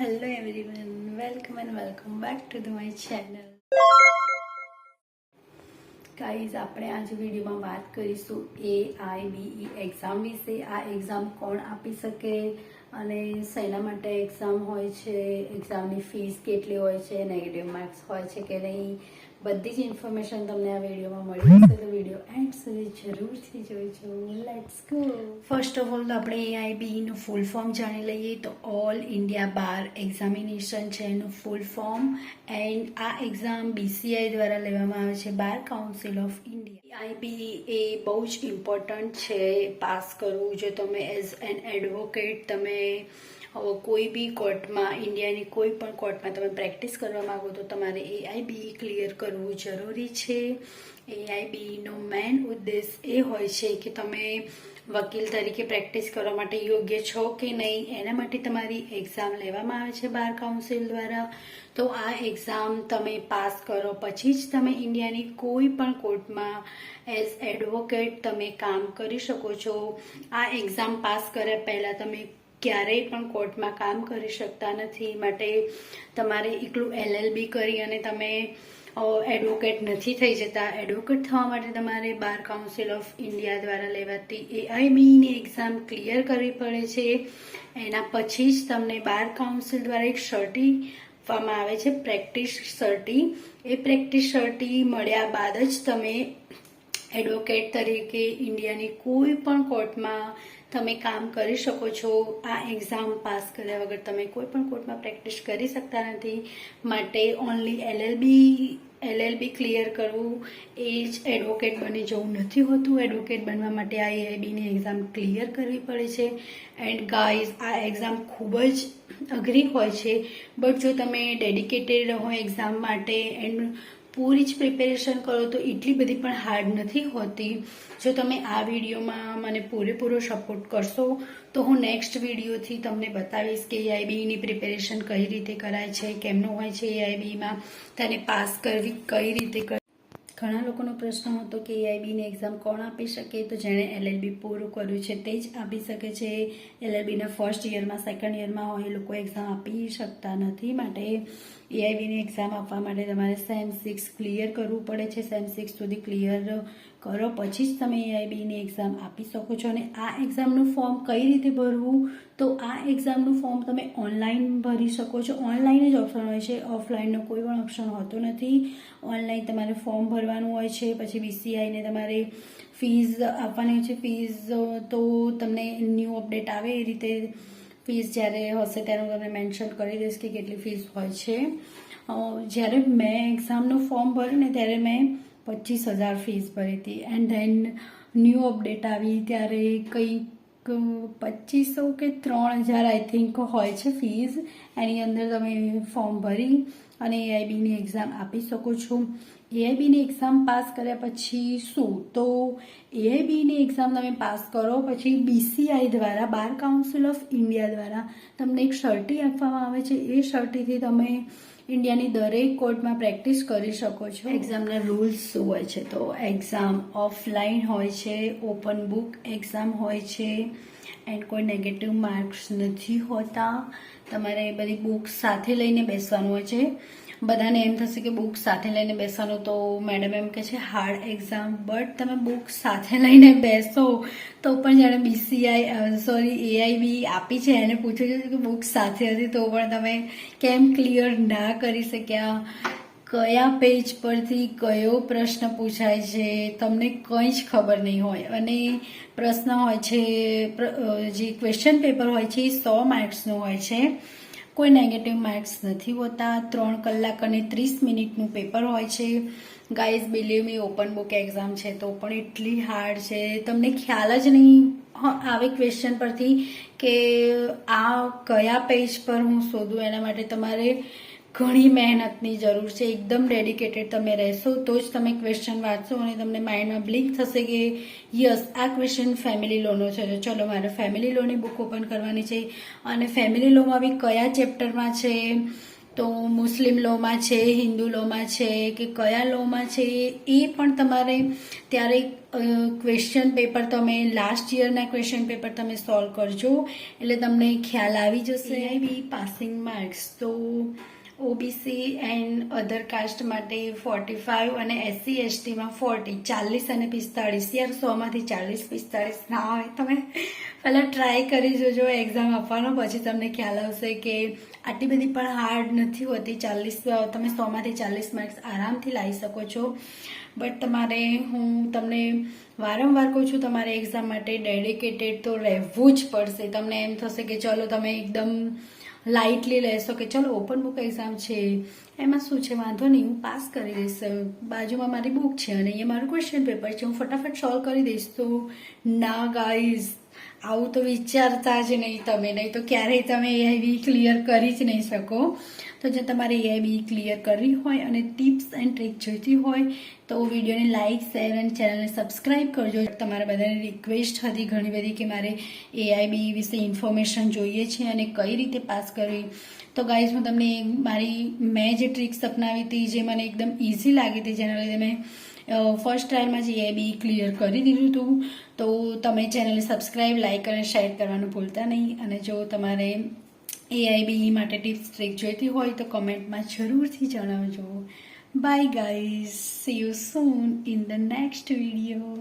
Hello everyone welcome and welcome back to the my channel guys આપણે આજ વિડીયોમાં વાત કરીશું એ આઈ બીઈ એક્ઝામ વિશે. આ એક્ઝામ કોણ આપી શકે અને શેના માટે એક્ઝામ હોય છે? એક્ઝામની ફીસ કેટલી હોય છે? નેગેટિવ માર્ક્સ હોય છે કે નહીં? બધી જ ઇન્ફોર્મેશન તમને આ વિડીયોમાં મળી જશે. તો વીડિયો એન્ડ સુધી જરૂરથી જોઈજો let's go first of all તો આપણે એઆઈબીનું ફૂલ ફોર્મ જાણી લઈએ તો ઓલ ઇન્ડિયા બાર એક્ઝામિનેશન છે એનું ફૂલ ફોર્મ એન્ડ આ એક્ઝામ બીસીઆઈ દ્વારા લેવામાં આવે છે bar council of India AIB એ બહુ જ ઇમ્પોર્ટન્ટ છે. પાસ કરવું જો તમે એઝ એન એડવોકેટ તમે કોઈ બી કોર્ટમાં, ઇન્ડિયાની કોઈ પણ કોર્ટમાં તમે પ્રેક્ટિસ કરવા માંગો તો તમારે એઆઈબી ક્લિયર કરવું જરૂરી છે. એઆઈબીનો મેન ઉદ્દેશ એ હોય છે કે તમે વકીલ તરીકે પ્રેક્ટિસ કરવા માટે યોગ્ય છો કે નહીં, એના માટે તમારી એક્ઝામ લેવામાં આવે છે બાર કાઉન્સિલ દ્વારા. તો આ એક્ઝામ તમે પાસ કરો પછી જ તમે ઇન્ડિયાની કોઈ પણ કોર્ટમાં એઝ એડવોકેટ તમે કામ કરી શકો છો. આ એક્ઝામ પાસ કર્યા પહેલાં તમે ક્યારેય પણ કોર્ટમાં કામ કરી શકતા નથી. માટે તમારે એકલું એલએલબી કરી અને તમે એડવોકેટ નથી થઈ જતા. એડવોકેટ થવા માટે તમારે બાર કાઉન્સિલ ઓફ ઇન્ડિયા દ્વારા લેવાતી એઆઈબીની એક્ઝામ ક્લિયર કરવી પડે છે. એના પછી જ તમને બાર કાઉન્સિલ દ્વારા એક સર્ટી આપવામાં આવે છે. પ્રેક્ટિસ સર્ટી એ પ્રેક્ટિસ સર્ટી મળ્યા બાદ જ તમે એડવોકેટ તરીકે ઇન્ડિયાની કોઈ પણ કોર્ટમાં તમે કામ કરી શકો છો. આ એક્ઝામ પાસ કર્યા વગર તમે કોઈ પણ કોર્ટમાં પ્રેક્ટિસ કરી શકતા નથી. માટે ઓનલી એલએલબી એલએલબી ક્લિયર કરવું એ જ એડવોકેટ બની જવું નથી હોતું. એડવોકેટ બનવા માટે આ એઆઈબીની એક્ઝામ ક્લિયર કરવી પડે છે. એન્ડ ગાઈઝ આ એક્ઝામ ખૂબ જ અઘરી હોય છે. બટ જો તમે ડેડિકેટેડ રહો એક્ઝામ માટે એન્ડ પૂરી જ પ્રિપેરેશન કરો તો એટલી બધી પણ હાર્ડ નથી હોતી. જો તમે આ વિડીયોમાં મને પૂરેપૂરો સપોર્ટ કરશો, તો હું નેક્સ્ટ વિડીયોથી તમને બતાવીશ કે એઆઈબીની પ્રિપેરેશન કઈ રીતે કરાય છે, કેમનું હોય છે એઆઈબીમાં તેને પાસ કરવી કઈ રીતે ઘણા લોકોનો પ્રશ્ન હતો કે એઆઈબીની એક્ઝામ કોણ આપી શકે? તો જેણે એલએલબી પૂરું કર્યું છે, તે જ આપી શકે છે. એલએલબીના ફર્સ્ટ યરમાં સેકન્ડ યરમાં હોય, એ લોકો એક્ઝામ આપી શકતા નથી માટે. એઆઈબીની એક્ઝામ આપવા માટે તમારે સેમ સિક્સ ક્લિયર કરવું પડે છે. સેમ સિક્સ સુધી ક્લિયર કરો, પછી જ તમે એઆઈબીની એક્ઝામ આપી શકો છો. અને આ એક્ઝામનું ફોર્મ કઈ રીતે ભરવું? તો આ એક્ઝામનું ફોર્મ તમે ઓનલાઈન ભરી શકો છો. ઓનલાઈન જ ઓપ્શન હોય છે. ઓફલાઈનનો કોઈ પણ ઓપ્શન હોતો નથી. ઓનલાઈન તમારે ફોર્મ ભરવાનું હોય છે. પછી બીસીઆઈને તમારે ફીઝ આપવાની હોય છે. ફીઝ તો તમને ન્યૂ અપડેટ આવે એ રીતે ફીસ જ્યારે હશે ત્યારે હું તમને મેન્શન કરી દઈશ કે કેટલી ફીસ હોય છે. જ્યારે મેં એક્ઝામનું ફોર્મ ભર્યું ને ત્યારે મેં પચીસ હજાર ફીસ ભરી હતી. એન્ડ ધેન ન્યૂ અપડેટ આવી ત્યારે કંઈક પચીસો કે ત્રણ હજાર આઈ થિંક હોય છે ફીસ એની અંદર તમે ફોર્મ ભરી અને એઆઈબીની એક્ઝામ આપી શકો છો. એઆઈબીની એક્ઝામ પાસ કર્યા પછી શું? તો એઆઈબીની એક્ઝામ તમે પાસ કરો પછી બીસીઆઈ દ્વારા, બાર કાઉન્સિલ ઓફ ઇન્ડિયા દ્વારા તમને એક શર્ટી આપવામાં આવે છે. એ શર્ટીથી તમે ઇન્ડિયાની દરેક કોર્ટમાં પ્રેક્ટિસ કરી શકો છો. એક્ઝામના રૂલ્સ શું હોય છે તો એક્ઝામ ઓફલાઈન હોય છે ઓપન બુક એક્ઝામ હોય છે એન્ડ કોઈ નેગેટિવ માર્ક્સ નથી હોતા. તમારે બધી બુક્સ સાથે લઈને બેસવાનું હોય છે. બધાને એમ થશે કે બુક સાથે લઈને બેસવાનું તો મેડમ એમ કે છે, હાર્ડ એક્ઝામ બટ તમે બુક સાથે લઈને બેસો. તો પણ જાણે બીસીઆઈ સોરી એઆઈબી આપી છે, એને પૂછ્યું છે કે બુક સાથે હતી તો પણ તમે કેમ ક્લિયર ના કરી શક્યા? કયા પેજ પરથી કયો પ્રશ્ન પૂછાય છે? તમને કંઈ જ ખબર નહીં હોય. અને પ્રશ્ન હોય છે જે ક્વેશ્ચન પેપર હોય છે, એ સો માર્ક્સનું હોય છે. કોઈ નેગેટિવ માર્ક્સ નથી હોતા. ત્રણ કલાક અને ત્રીસ મિનિટનું પેપર હોય છે. Guys believe me open book exam છે તો પણ એટલી હાર્ડ છે. તમને ખ્યાલ જ નહીં. આવે ક્વેશ્ચન પરથી કે આ કયા પેજ પર હું શોધું? એના માટે તમારે ઘણી મહેનતની જરૂર છે, એકદમ ડેડિકેટેડ તમે રહેશો, તો જ તમે ક્વેશ્ચન વાંચશો અને તમને માઇન્ડમાં બ્લિંક થશે કે યસ આ ક્વેશ્ચન ફેમિલી લોનો છે. તો ચલો, મારે ફેમિલી લોની બુક ઓપન કરવાની છે. અને ફેમિલી લોમાં બી કયા ચેપ્ટરમાં છે? તો મુસ્લિમ લોમાં છે, હિન્દુ લોમાં છે, કે કયા લોમાં છે? એ પણ તમારે ત્યારે ક્વેશ્ચન પેપર તમે લાસ્ટ યરના ક્વેશ્ચન પેપર તમે સોલ્વ કરજો. એટલે તમને ખ્યાલ આવી જશે. પાસિંગ માર્ક્સ તો ઓબીસી એન્ડ અધર કાસ્ટ માટે ફોર્ટી ફાઇવ અને એસસી એસટીમાં ફોર્ટી ચાલીસ અને પિસ્તાળીસ. યાર સોમાંથી ચાલીસ, પિસ્તાળીસ. ના હોય, તમે પહેલાં ટ્રાય કરી જોજો એક્ઝામ આપવાનો. પછી તમને ખ્યાલ આવશે કે આટલી બધી પણ હાર્ડ નથી હોતી. ચાલીસ, તમે સોમાંથી ચાલીસ માર્ક્સ આરામથી લાવી શકો છો. બટ તમારે, હું તમને વારંવાર કહું છું, તમારે એક્ઝામ માટે ડેડિકેટેડ તો રહેવું જ પડશે. તમને એમ થશે કે ચલો, તમે એકદમ લાઇટલી લેશો કે ચલો ઓપન બુક એક્ઝામ છે. એમાં શું છે? વાંધો નહીં, હું પાસ કરી દઈશ. બાજુમાં મારી બુક છે અને અહીંયા મારું ક્વેશ્ચન પેપર છે. હું ફટાફટ સોલ્વ કરી દઈશ તો, ના ગાઈઝ આવું તો વિચારતા જ નહીં તમે. નહીં તો ક્યારેય તમે એઆઈબી ક્લિયર કરી જ નહીં શકો. તો જો તમારે એઆઈબી ક્લિયર કરવી હોય અને ટિપ્સ એન્ડ ટ્રીક જોઈતી હોય, તો વિડીયોને લાઇક શેર અને ચેનલને સબસ્ક્રાઈબ કરજો. તમારા બધાની રિક્વેસ્ટ હતી ઘણી બધી કે મારે એઆઈબી વિશે ઇન્ફોર્મેશન જોઈએ છે અને કઈ રીતે પાસ કરવી. તો ગાઈઝ હું તમને મારી, મેં જે ટ્રીક્સ અપનાવી હતી, જે મને એકદમ ઇઝી લાગી હતી, જેના લીધે મેં ફર્સ્ટ ટ્રાયલમાં જે એબી ક્લિયર કરી દીધું હતું. તો તમે ચેનલને સબસ્ક્રાઈબ લાઇક અને શેર કરવાનું ભૂલતા નહીં. અને જો તમારે એઆઈબી માટે ટિપ્સ ટ્રીક જોઈતી હોય તો કમેન્ટમાં જરૂરથી જણાવજો. Bye guys see you soon in the next video